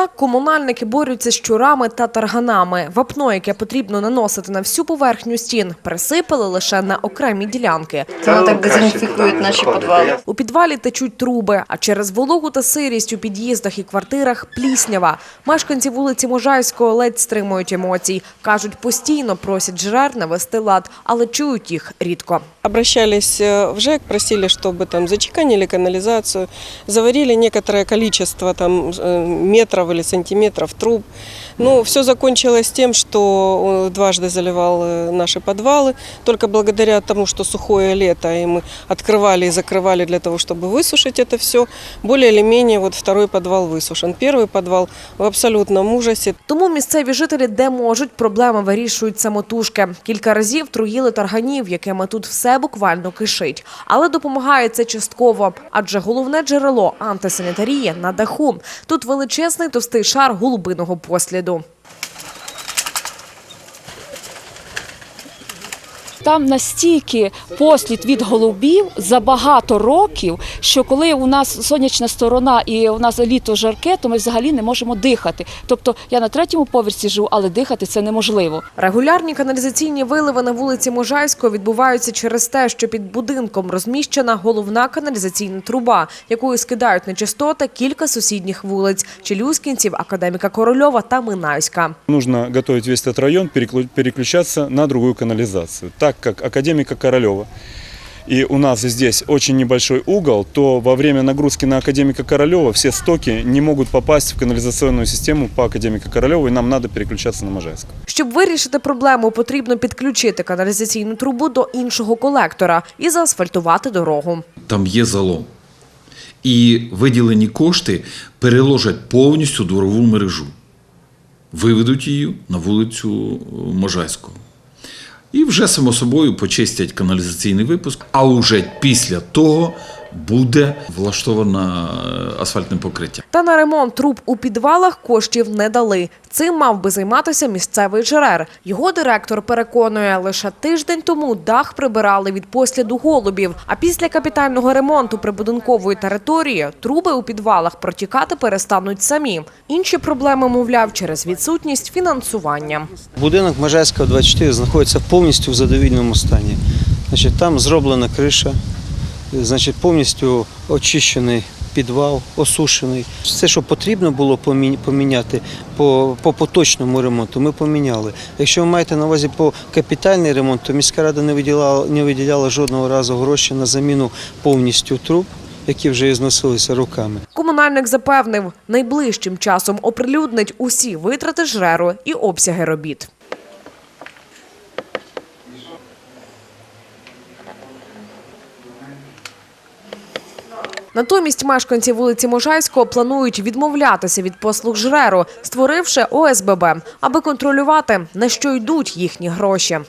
Так комунальники борються з щурами та тарганами. Вапно, яке потрібно наносити на всю поверхню стін, присипали лише на окремі ділянки. Це вони так дезінфікують наші підвали. У підвалі течуть труби, а через вологу та сирість у під'їздах і квартирах пліснява. Мешканці вулиці Можайського ледь стримують емоцій. Кажуть, постійно просять жрер навести лад, але чують їх рідко. Обращались э, в ЖЭК, просили, чтобы там зачеканили канализацию, заварили некоторое количество там э, или сантиметров труб. Ну, все закончилось тем, что э, дважды заливал э, наши подвалы. Только благодаря тому, что сухое лето, и мы открывали и закрывали для того, чтобы высушить это все, более или менее вот второй подвал высушен. Первый подвал в абсолютном ужасе. Тому місцеві жителі, де можуть, проблеми вирішують самотужки. Кілька разів труїли тарганів, якими тут все буквально кишить. Але допомагає це частково, адже головне джерело антисанітарії на даху. Тут величезний товстий шар голубиного посліду. уряду. Там настільки послід від голубів за багато років, що коли у нас сонячна сторона і у нас літо жарке, то ми взагалі не можемо дихати. Тобто я на третьому поверсі живу, але дихати це неможливо. Регулярні каналізаційні виливи на вулиці Можайського відбуваються через те, що під будинком розміщена головна каналізаційна труба, якою скидають нечистоти кілька сусідніх вулиць – Челюскінців, Академіка Корольова та Минайська. Нужно готовить весь этот район, переклю- переключаться на другую канализацию. Так как Академика Королева и у нас здесь очень небольшой угол, то во время нагрузки на Академика Королева все стоки не могут попасть в канализационную систему по Академика Королева, и нам надо переключаться на Можайск. Щоб вирішити проблему, потрібно підключити каналізаційну трубу до іншого колектора і заасфальтувати дорогу. там є залом. І виділені кошти переложать повністю дворову мережу, виведуть її на вулицю Можайського. І вже само собою почистять каналізаційний випуск, а уже після того буде влаштоване асфальтне покриття. Та на ремонт труб у підвалах коштів не дали. Цим мав би займатися місцевий жерер. Його директор переконує, лише тиждень тому дах прибирали від посліду голубів. А після капітального ремонту прибудинкової території труби у підвалах протікати перестануть самі. Інші проблеми, мовляв, через відсутність фінансування. Будинок Можайського 24 знаходиться повністю в задовільному стані. Значить, там зроблена криша, значить, повністю очищений підвал, осушений. Все, що потрібно було поміняти по, по поточному ремонту, ми поміняли. Якщо ви маєте на увазі по капітальний ремонт, то міська рада не виділяла, не виділяла жодного разу гроші на заміну повністю труб, які вже зносилися руками. Комунальник запевнив, найближчим часом оприлюднить усі витрати жреру і обсяги робіт. Натомість мешканці вулиці Можайського планують відмовлятися від послуг жреру, створивши ОСББ, аби контролювати, на що йдуть їхні гроші.